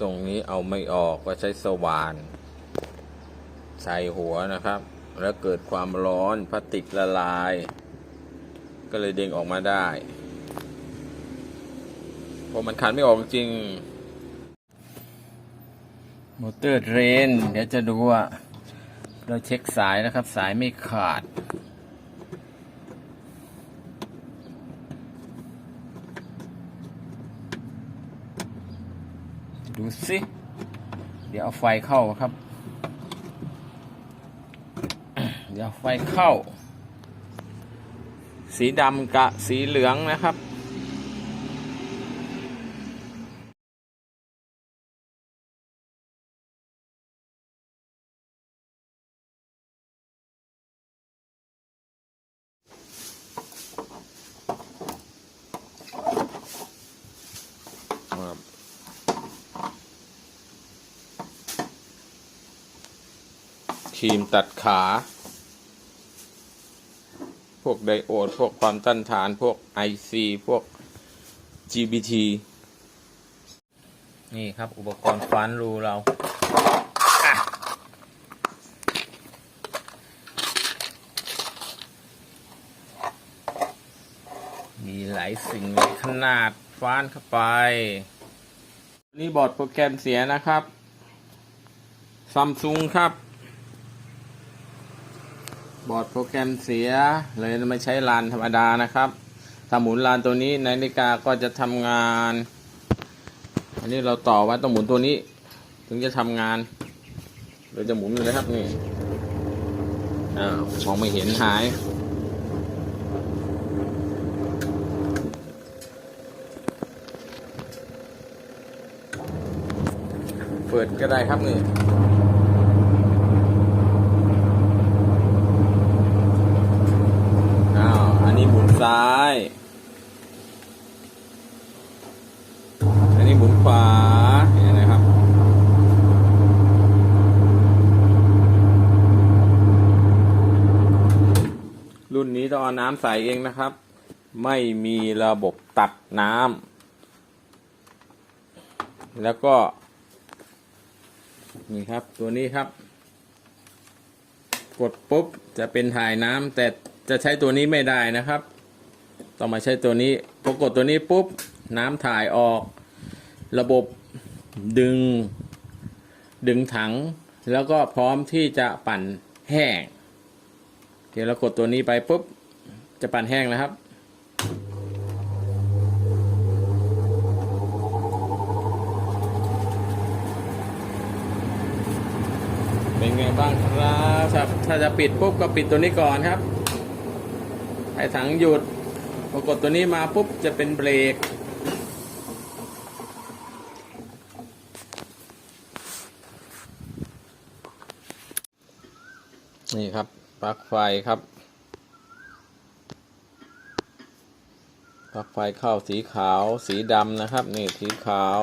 ตรงนี้เอาไม่ออกก็ใช้สว่าน ใส่หัวนะครับ แล้วเกิดความร้อนพลาสติกละลาย ก็เลยเดึงออกมาได้เพราะมันขันไม่ออกจริงมอเตอร์เรน เดี๋ยวจะดูว่า เราเช็คสายนะครับ สายไม่ขาด ดูสิ เดี๋ยวเอาไฟเข้าครับ เดี๋ยวไฟเข้า สีดำกับสีเหลืองนะครับครับ ครีมตัดขา พวกไดโอด พวกความต้านทาน พวก IC พวก GBT นี่ครับอุปกรณ์ฟันรูเรามีหลายสิ่งหลายขนาดฟ้านเข้าไป นี่บอร์ดโปรแกรมเสียนะครับซัมซุงครับ บอร์ดโปรแกรมเสีย เลยไม่ใช้ลานธรรมดานะครับถ้าหมุนลานตัวนี้นาฬิกาก็จะทำงาน อันนี้เราต่อไว้ต้องหมุนตัวนี้ ถึงจะทำงาน เราจะหมุนเลยครับนี่อ้าวมองไม่เห็นหายเปิดก็ได้ครับนี่ อ้าว อันนี้หมุนซ้าย อันนี้หมุนขวาเห็นไหมครับ รุ่นนี้ต้องเอาน้ำใส่เองนะครับ ไม่มีระบบตัดน้ำแล้วก็นี่ครับตัวนี้ครับ กดปุ๊บจะเป็นถ่ายน้ำแต่จะใช้ตัวนี้ไม่ได้นะครับ ต้องมาใช้ตัวนี้พอกดตัวนี้ปุ๊บน้ำถ่ายออก ระบบดึง ดึงถัง แล้วก็พร้อมที่จะปั่นแห้ง เดี๋ยวเรากดตัวนี้ไปปุ๊บ จะปั่นแห้งแล้วครับเป็นไงบ้างครับ ถ้าถ้าจะปิดปุ๊บก็ปิดตัวนี้ก่อนครับ ให้ถังหยุด พอกดตัวนี้มาปุ๊บจะเป็นเบรก นี่ครับปลั๊กไฟครับปลั๊กไฟเข้าสีขาวสีดำนะครับ นี่สีขาว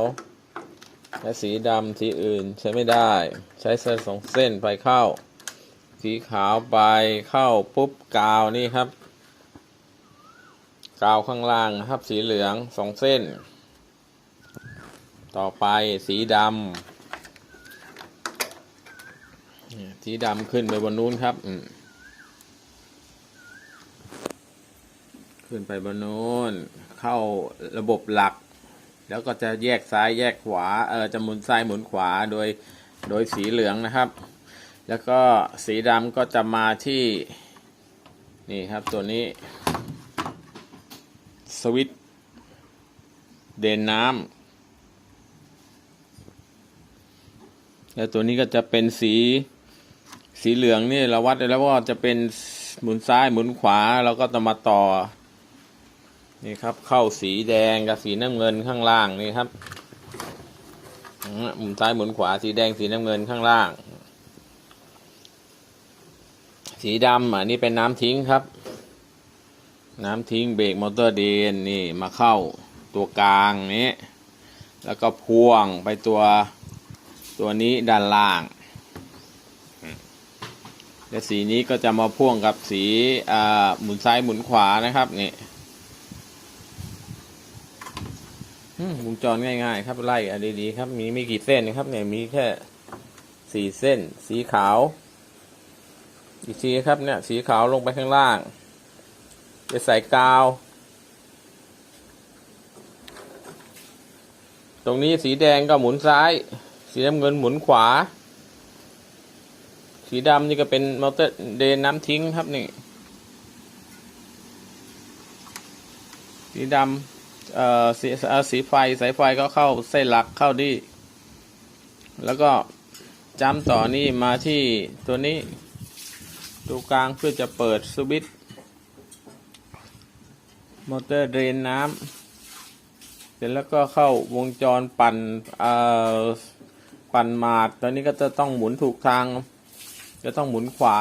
และสีดำสีอื่นใช้ไม่ได้ ใช้เส้นสองเส้นไปเข้า สีขาวไปเข้าปุ๊บกาวนี่ครับ กาวข้างล่างนะครับ สีเหลืองสองเส้น ต่อไปสีดำเนี่ยสีดำขึ้นไปบนนู้นครับขึ้นไปบนนู้นเข้าระบบหลัก แล้วก็จะแยกซ้ายแยกขวาเออจะหมุนซ้ายหมุนขวาโดยโดยสีเหลืองนะครับ แล้วก็สีดำก็จะมาที่นี่ครับตัวนี้ วิตเดนน้ำแล้วตัวนี้ก็จะเป็นสีสีเหลืองนี่เราวัดได้แล้วว่าจะเป็นหมุนซ้ายหมุนขวาเราก็จะมาต่อ นี่ครับเข้าสีแดงกับสีน้ำเงินข้างล่างนี่ครับหมุนซ้ายหมุนขวาสีแดงสีน้ำเงินข้างล่าง สีดำอันนี้เป็นน้ำทิ้งครับ น้ำทิ้งเบรกมอเตอร์เดนนี่มาเข้าตัวกลางนี้ แล้วก็พ่วงไปตัวตัวนี้ด้านล่างและสีนี้ก็จะมาพ่วงกับสีหมุนซ้ายหมุนขวานะครับนี่วงจรง่ายๆ ครับไล่อะดีๆครับ มีไม่กี่เส้นนะครับ เนี่ยมีแค่สี่เส้น สีขาว อีกทีครับเนี่ย สีขาวลงไปข้างล่าง จะใส่กาว ตรงนี้สีแดงก็หมุนซ้าย สีน้ำเงินหมุนขวา สีดำนี่ก็เป็นมอเตอร์เดนน้ำทิ้งครับนี่ สีดำเอ่อสีสีไฟสายไฟก็เข้าเส้นหลักเข้าดี แล้วก็จำต่อนี่มาที่ตัวนี้ ตัวกลางเพื่อจะเปิดสวิตช์ มอเตอร์เดรนน้ำเสร็จแล้วก็เข้าวงจรปั่นเอ่อปั่นหมาด ตอนนี้ก็จะต้องหมุนถูกทาง จะต้องหมุนขวา